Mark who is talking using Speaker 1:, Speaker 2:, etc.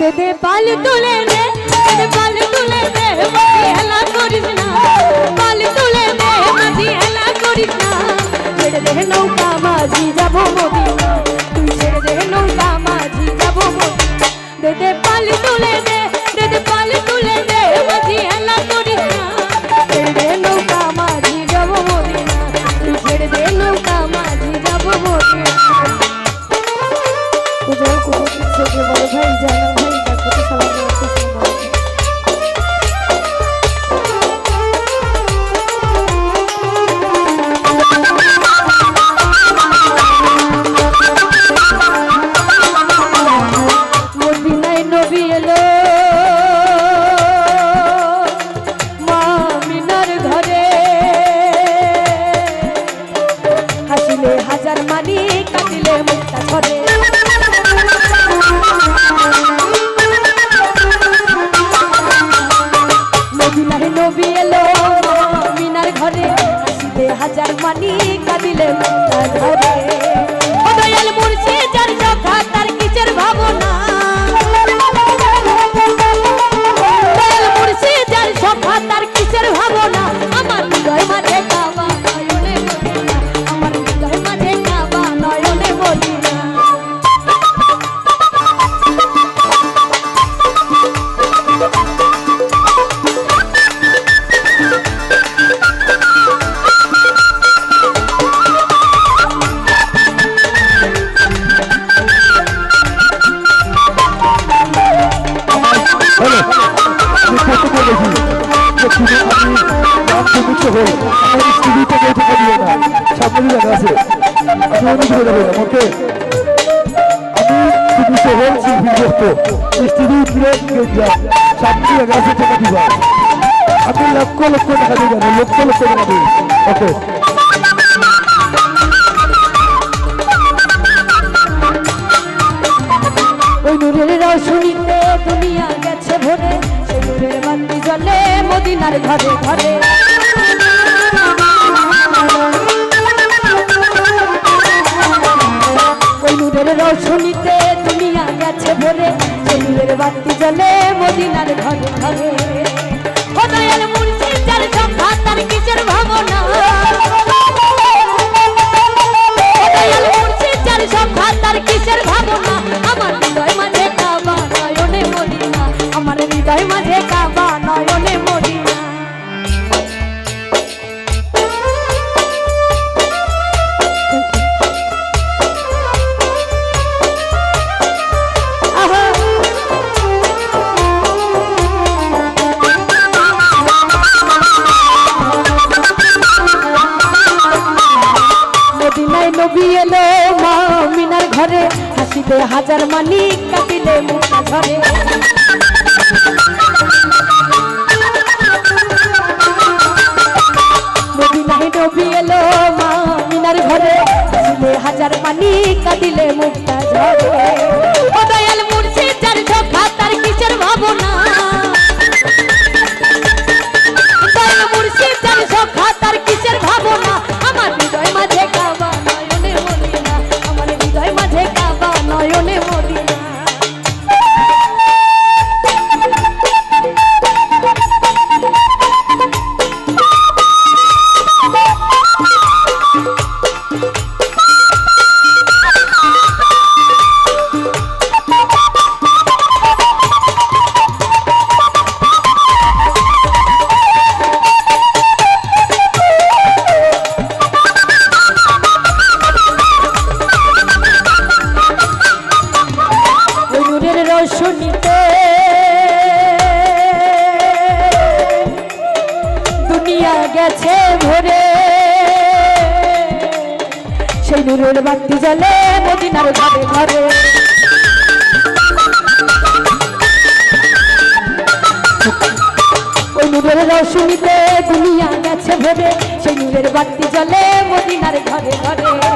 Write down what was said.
Speaker 1: দে দে পাল তুলে দে দে দে পাল তুলে দে মাঝি হেলা করিস না। পাল তুলে দে মাঝি হেলা করিস না। ছেড়ে দে নৌকা, মাঝি যাব মদিনা। তুই ছেড়ে দে নৌকা, মাঝি যাব মদিনা। দে দে পাল তুলে দে
Speaker 2: কিছু বড় ভাই জানা ভাই ডাক্তার সালাম
Speaker 1: হাসিলে হাজার মানি কাঁদিলে মুক্তা ঘরে।
Speaker 3: প্রমুখ আমার কেউ থেকে দিও না। সামনে জায়গা আছে। আমি অনেক ধরে যাব ওকে আমি প্রমুখ হই শিল্পী ব্যস্ত স্টুডিও ফিরে সামনে জায়গা আছে, টাকা দিবা আমি লক্ষ লক্ষ টাকা জানি লক্ষ লক্ষ টাকা দিয়ে ওকে।
Speaker 1: ওই নূরের রৌশনীতে দুনিয়া গেছে ভরে। সেই নূরের বাতি জলে মদিনার ঘরে ঘরে। ওই নূরের রৌশনীতে দুনিয়া গেছে ভরে। সেই নূরের বাতি জলে মদিনার ঘরে ঘরে। হাসিতে হাজার মানি, কাটিলে মুখা মদিনায় নবী এলো মা মিনার ঘরে। হাজার মানি, কাটিলে মুখটা গেছে ভরে। সেই নুরের বাতি জলে মদিনার ঘরে ঘরে। ওই নুরের রশ্মিতে দুনিয়া গেছে ভরে। সেই নুরের বাতি জলে মদিনার ঘরে ঘরে।